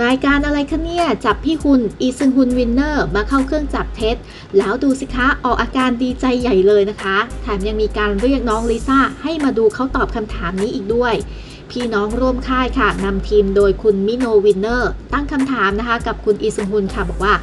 รายการอะไรคะเนี่ย จับพี่คุณอีซึงฮุนวินเนอร์มาเข้าเครื่องจับเท็จ แล้วดูสิคะออกอาการดีใจใหญ่เลยนะคะ แถมยังมีการเรียกน้องลิซ่าให้มาดูเขาตอบคำถามนี้อีกด้วยพี่น้องร่วมค่ายค่ะนำทีมโดยคุณมิโนวินเนอร์ ตั้งคำถามนะคะกับคุณอีซึงฮุนค่ะบอกว่า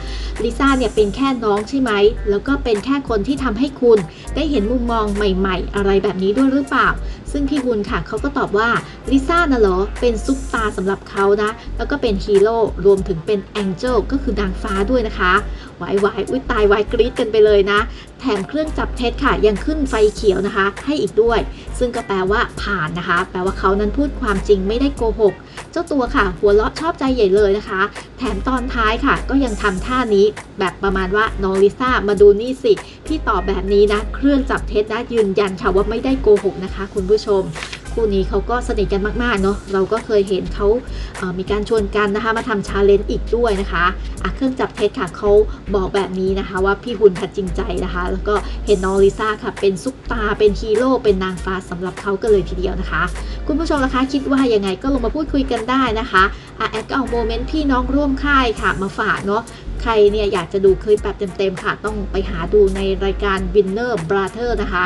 ลิซ่าเนี่ยเป็นแค่น้องใช่ไหม แล้วก็เป็นแค่คนที่ทำให้คุณ ได้เห็นมุมมองใหม่ ๆ อะไรแบบนี้ด้วยหรือเปล่าซึ่งพี่บุญค่ะเขาก็ตอบว่าลิซ่านะเหรอ เป็นซุปตาสำหรับเขานะ แล้วก็เป็นฮีโร่รวมถึงเป็นแองเจิลก็คือนางฟ้าด้วยนะคะวายวายอุ้ยตายวายกรี๊ดกันไปเลยนะ แถมเครื่องจับเท็จค่ะ ยังขึ้นไฟเขียวนะคะ ให้อีกด้วย ซึ่งก็แปลว่าผ่านนะคะ แปลว่าเขานั้นพูดความจริงไม่ได้โกหก เจ้าตัวค่ะ หัวเราะชอบใจใหญ่เลยนะคะ แถมตอนท้ายค่ะ ก็ยังทำท่านี้แบบประมาณว่าน้องลิซ่ามาดูนี่สิ พี่ตอบแบบนี้นะ เครื่องจับเท็จนะยืนยันค่ะว่าไม่ได้โกหกนะคะ คุณผู้ชม คู่นี้เขาก็สนิทกันมากๆเนาะเราก็เคยเห็นเขาเอ่อมีการชวนกันนะคะมาทำชาเลนจ์อีกด้วยนะคะอะเครื่องจับเท็จค่ะเขาบอกแบบนี้นะคะ ว่าพี่หุนค่ะจริงใจนะคะ แล้วก็เห็นน้องลิซ่าค่ะเป็นซุปตาร์เป็นฮีโร่เป็นนางฟ้าสำหรับเขากันเลยทีเดียวนะคะ คุณผู้ชมนะคะคิดว่ายังไงก็ลงมาพูดคุยกันได้นะคะอะแอดก็เอาโมเมนต์พี่น้องร่วมค่ายค่ะมาฝากเนาะใครเนี่ยอยากจะดูคลิปแบบเต็มๆค่ะ ต้องไปหาดูในรายการ Winner Brother นะคะ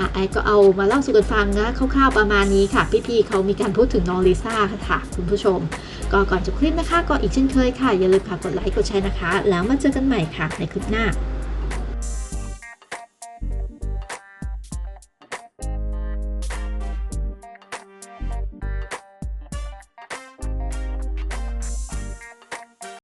อะแอก็เอามาเล่าสู่กันฟังนะคร่าวๆประมาณนี้ค่ะ พี่ๆเขามีการพูดถึงน้องลิซ่าค่ะ คุณผู้ชม ก็ก่อนจบคลิปนะคะ ก็อีกเช่นเคยค่ะ อย่าลืมค่ะกดไลค์กดแชร์นะคะ แล้วมาเจอกันใหม่ค่ะในคลิปหน้า